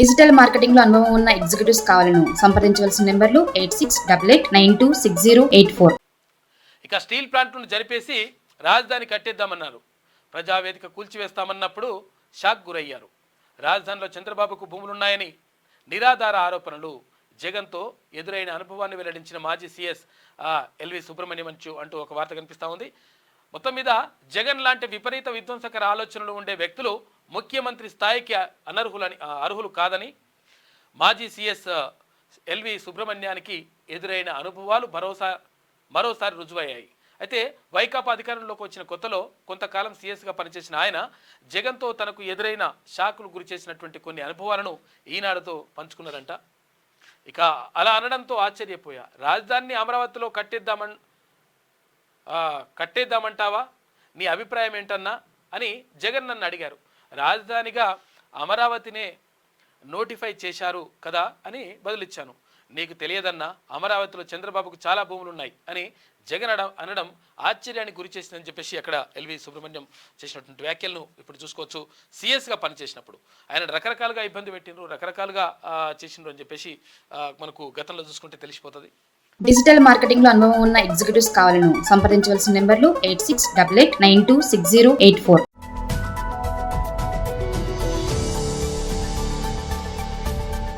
Digital మార్కెటింగ్లో అనుభవం ఉన్న executives కావాలను సంప్రదించవలసిన నెంబర్లు eight six double eight nine two six zero eight four. ఇక స్టీల్ ప్లాంట్ను జరిపేసి రాజధాని కట్టేద్దామన్నారు. ప్రజావేదిక కూల్చివేస్తామన్నప్పుడు షాక్ గురయ్యారు. రాజధానిలో చంద్రబాబుకు భూములున్నాయని నిరాధార ఆరోపణలు. జగన్తో ఎదురైన అనుభవాన్ని వెల్లడించిన మాజీ సీఎస్ ఎల్వి సుబ్రహ్మణ్యం అంచు అంటూ ఒక వార్త కనిపిస్తూ ఉంది. మొత్తం మీద జగన్ లాంటి విపరీత విధ్వంసకర ఆలోచనలు ఉండే వ్యక్తులు ముఖ్యమంత్రి స్థాయికి అనర్హులని అర్హులు కాదని మాజీ సీఎస్ ఎల్వి సుబ్రహ్మణ్యానికి ఎదురైన అనుభవాలు భరోసా మరోసారి రుజువయ్యాయి. అయితే వైకాపా అధికారంలోకి వచ్చిన కొత్తలో కొంతకాలం సీఎస్గా పనిచేసిన ఆయన జగన్తో తనకు ఎదురైన షాకులు గురి చేసినటువంటి కొన్ని అనుభవాలను ఈనాడుతో పంచుకున్నారంట. ఇక అలా అనడంతో ఆశ్చర్యపోయా. రాజధానిని అమరావతిలో కట్టేద్దామన్ కట్టేద్దామంటావా? నీ అభిప్రాయం ఏంటన్నా? అని జగన్ నన్ను అడిగారు. రాజధానిగా అమరావతినే నోటిఫై చేశారు కదా అని బదులిచ్చాను. నీకు తెలియదన్నా అమరావతిలో చంద్రబాబుకు చాలా భూములు ఉన్నాయి అని జగన్ అనడం ఆశ్చర్యానికి గురి చేసిందని చెప్పేసి అక్కడ ఎల్వి సుబ్రహ్మణ్యం చేసినటువంటి వ్యాఖ్యలను ఇప్పుడు చూసుకోవచ్చు. సీఎస్గా పనిచేసినప్పుడు ఆయన రకరకాలుగా ఇబ్బంది పెట్టిండ్రు రకరకాలుగా చేసినారు అని చెప్పేసి మనకు గతంలో చూసుకుంటే తెలిసిపోతుంది. డిజిటల్ మార్కెటింగ్లో అనుభవం ఉన్న ఎగ్జిక్యూటివ్స్ కావాలను సంప్రదించవలసిన నెంబర్లు eight six double eight nine two six zero eight four.